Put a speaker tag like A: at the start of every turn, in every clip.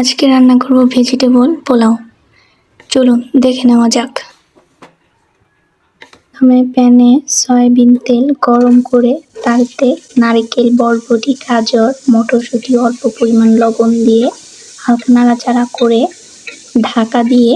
A: আজকে রান্না করব ভেজিটেবল পোলাও। চলুন, দেখে নেওয়া যাক। প্রথমে প্যানে সয়াবিন তেল গরম করে তাতে নারকেল, বরবটি, গাজর, মটরশুঁটি, অল্প পরিমাণ লবণ দিয়ে হালকা নাড়াচাড়া করে ঢাকা দিয়ে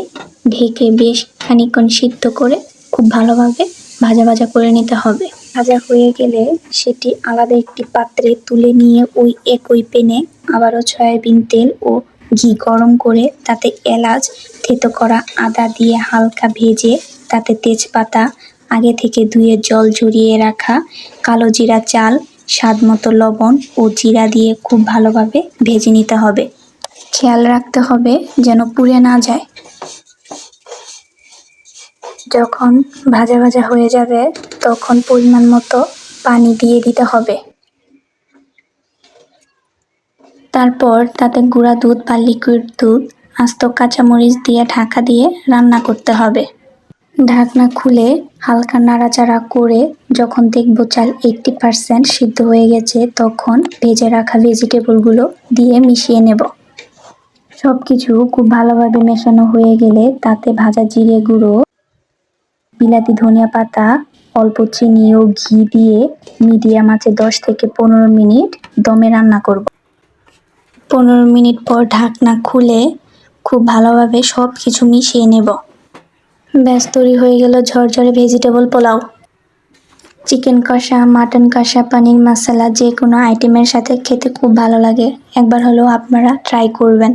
A: ঢেকে বেশ খানিকক্ষণ সিদ্ধ করে খুব ভালোভাবে ভাজা ভাজা করে নিতে হবে। ভাজা হয়ে গেলে সেটি আলাদা একটি পাত্রে তুলে নিয়ে ওই একই পেনে আবারও সয়াবিন তেল ও ঘি গরম করে তাতে এলাচ, থেতো করা আদা দিয়ে হালকা ভেজে তাতে তেজপাতা, আগে থেকে ধুয়ে জল ঝরিয়ে রাখা কালো জিরা চাল, স্বাদ মতো লবণ ও জিরা দিয়ে খুব ভালোভাবে ভেজে নিতে হবে। খেয়াল রাখতে হবে যেন পুড়ে না যায়। যখন ভাজা ভাজা হয়ে যাবে, তখন পরিমাণ মতো পানি দিয়ে দিতে হবে। তারপর তাতে গুঁড়া দুধ বা লিকুইড দুধ, আস্ত কাঁচামরিচ দিয়ে ঢাকা দিয়ে রান্না করতে হবে। ঢাকনা খুলে হালকা নাড়াচাড়া করে যখন দেখব চাল এইটটি পারসেন্ট সিদ্ধ হয়ে গেছে, তখন ভেজে রাখা ভেজিটেবলগুলো দিয়ে মিশিয়ে নেব। সব কিছু খুব ভালোভাবে মেশানো হয়ে গেলে তাতে ভাজা জিরে গুঁড়ো, বিলাতি ধনিয়া পাতা, অল্প চিনি ও ঘি দিয়ে মিডিয়াম আঁচে দশ থেকে পনেরো মিনিট দমে রান্না করব। পনেরো মিনিট পর ঢাকনা খুলে খুব ভালোভাবে সব কিছু মিশিয়ে নেব। ব্যাস, তৈরি হয়ে গেল ঝরঝরে ভেজিটেবল পোলাও। চিকেন কষা, মাটন কষা, পানির মশলা যে কোনো আইটেমের সাথে খেতে খুব ভালো লাগে। একবার হলেও আপনারা ট্রাই করবেন।